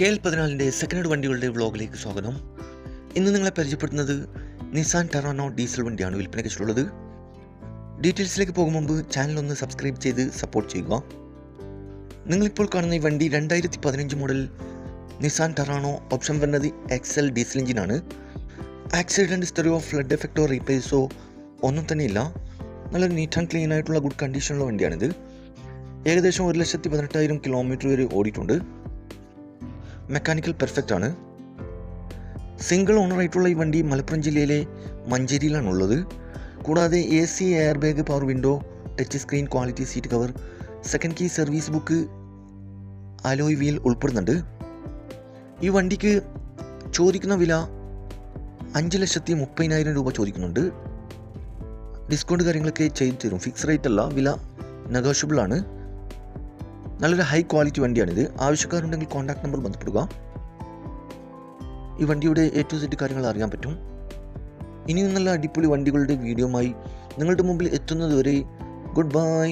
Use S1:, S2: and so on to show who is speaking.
S1: K L പതിനാലിന്റെ second hand വണ്ടികളുടെ വ്ളോഗിലേക്ക് സ്വാഗതം. ഇന്ന് നിങ്ങളെ പരിചയപ്പെടുത്തുന്നത് നിസാൻ ടെറാനോ ഡീസൽ വണ്ടിയാണ് വിൽപ്പനയ്ക്കുള്ളത് ഡീറ്റെയിൽസിലേക്ക് പോകും മുമ്പ് ചാനൽ ഒന്ന് സബ്സ്ക്രൈബ് ചെയ്ത് സപ്പോർട്ട് ചെയ്യുക. നിങ്ങളിപ്പോൾ കാണുന്ന ഈ വണ്ടി രണ്ടായിരത്തി പതിനഞ്ച് മോഡൽ നിസാൻ ടെറാനോ ഓപ്ഷൻ വരുന്നത് എക്സൽ ഡീസൽ എഞ്ചിനാണ് ആക്സിഡന്റ് സ്റ്റെറിയോ ഫ്ലഡ് എഫക്റ്റോ റീപ്ലേസോ ഒന്നും തന്നെ ഇല്ല നല്ല നീറ്റ് ആൻഡ് ക്ലീൻ ആയിട്ടുള്ള ഗുഡ് കണ്ടീഷനുള്ള വണ്ടിയാണിത്. ഏകദേശം ഒരു ലക്ഷത്തി പതിനെട്ടായിരം കിലോമീറ്റർ വരെ ഓടിയിട്ടുണ്ട്. മെക്കാനിക്കൽ പെർഫെക്റ്റ് ആണ്. സിംഗിൾ ഓണർ ആയിട്ടുള്ള ഈ വണ്ടി മലപ്പുറം ജില്ലയിലെ മഞ്ചേരിയിലാണ് ഉള്ളത് കൂടാതെ A C air bag power window touch screen quality seat cover second key service book alloy wheel ഉൾപ്പെടുന്നുണ്ട്. ഈ വണ്ടിക്ക് ചോദിക്കുന്ന വില അഞ്ച് ലക്ഷത്തി മുപ്പതിനായിരം രൂപ ചോദിക്കുന്നുണ്ട്. ഡിസ്കൗണ്ട് കാര്യങ്ങളൊക്കെ ചെയ്തു തരും ഫിക്സ് റേറ്റ് അല്ല. വില നെഗോഷ്യബിൾ ആണ്. നല്ലൊരു ഹൈ ക്വാളിറ്റി വണ്ടിയാണിത്. ആവശ്യക്കാരുണ്ടെങ്കിൽ കോൺടാക്ട് നമ്പർ ബന്ധപ്പെടുക. ഈ വണ്ടിയുടെ എ ടു സെറ്റ് കാര്യങ്ങൾ അറിയാൻ പറ്റും. ഇനിയും നല്ല അടിപൊളി വണ്ടികളുടെ വീഡിയോമായി നിങ്ങളുടെ മുമ്പിൽ എത്തുന്നതുവരെ ഗുഡ് ബൈ